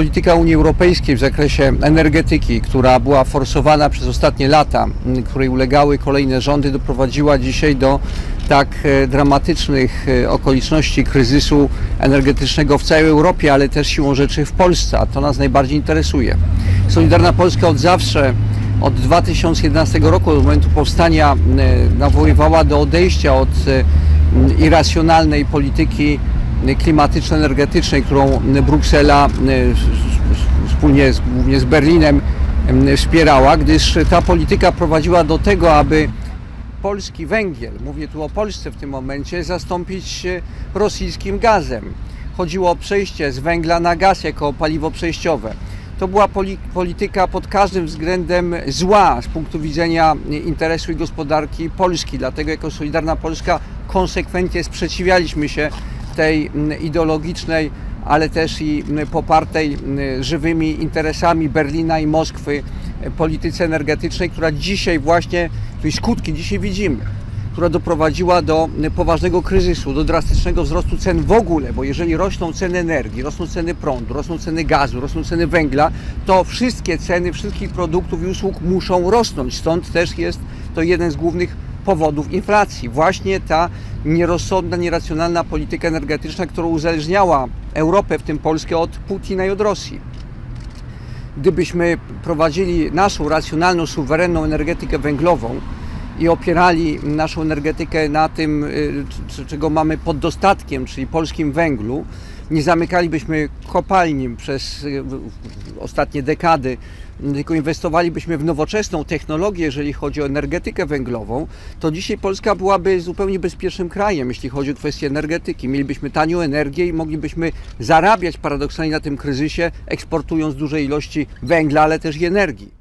polityka Unii Europejskiej w zakresie energetyki, która była forsowana przez ostatnie lata, której ulegały kolejne rządy, doprowadziła dzisiaj do tak e, dramatycznych e, okoliczności kryzysu energetycznego w całej Europie, ale też siłą rzeczy w Polsce, a to nas najbardziej interesuje. Solidarna Polska od zawsze od 2011 roku, od momentu powstania, e, nawoływała do odejścia od irracjonalnej polityki klimatyczno-energetycznej, którą m, Bruksela s- wspólnie z, głównie z Berlinem m, wspierała, gdyż ta polityka prowadziła do tego, aby polski węgiel, mówię tu o Polsce w tym momencie, zastąpić rosyjskim gazem. Chodziło o przejście z węgla na gaz jako paliwo przejściowe. To była poli- polityka pod każdym względem zła z punktu widzenia interesu i gospodarki Polski. Dlatego jako Solidarna Polska konsekwentnie sprzeciwialiśmy się tej m, ideologicznej, ale też i m, popartej m, żywymi interesami Berlina i Moskwy e, polityce energetycznej, która dzisiaj właśnie, której skutki dzisiaj widzimy, która doprowadziła do poważnego kryzysu, do drastycznego wzrostu cen w ogóle, bo jeżeli rosną ceny energii, rosną ceny prądu, rosną ceny gazu, rosną ceny węgla, to wszystkie ceny wszystkich produktów i usług muszą rosnąć. Stąd też jest to jeden z głównych powodów inflacji. Właśnie ta nierozsądna, nieracjonalna polityka energetyczna, która uzależniała Europę, w tym Polskę, od Putina i od Rosji. Gdybyśmy prowadzili naszą racjonalną, suwerenną energetykę węglową i opierali naszą energetykę na tym, y, czego mamy pod dostatkiem, czyli polskim węglu, nie zamykalibyśmy kopalni przez y, ostatnie dekady, tylko inwestowalibyśmy w nowoczesną technologię, jeżeli chodzi o energetykę węglową, to dzisiaj Polska byłaby zupełnie bezpiecznym krajem, jeśli chodzi o kwestię energetyki. Mielibyśmy tanią energię i moglibyśmy zarabiać paradoksalnie na tym kryzysie, eksportując duże ilości węgla, ale też i energii.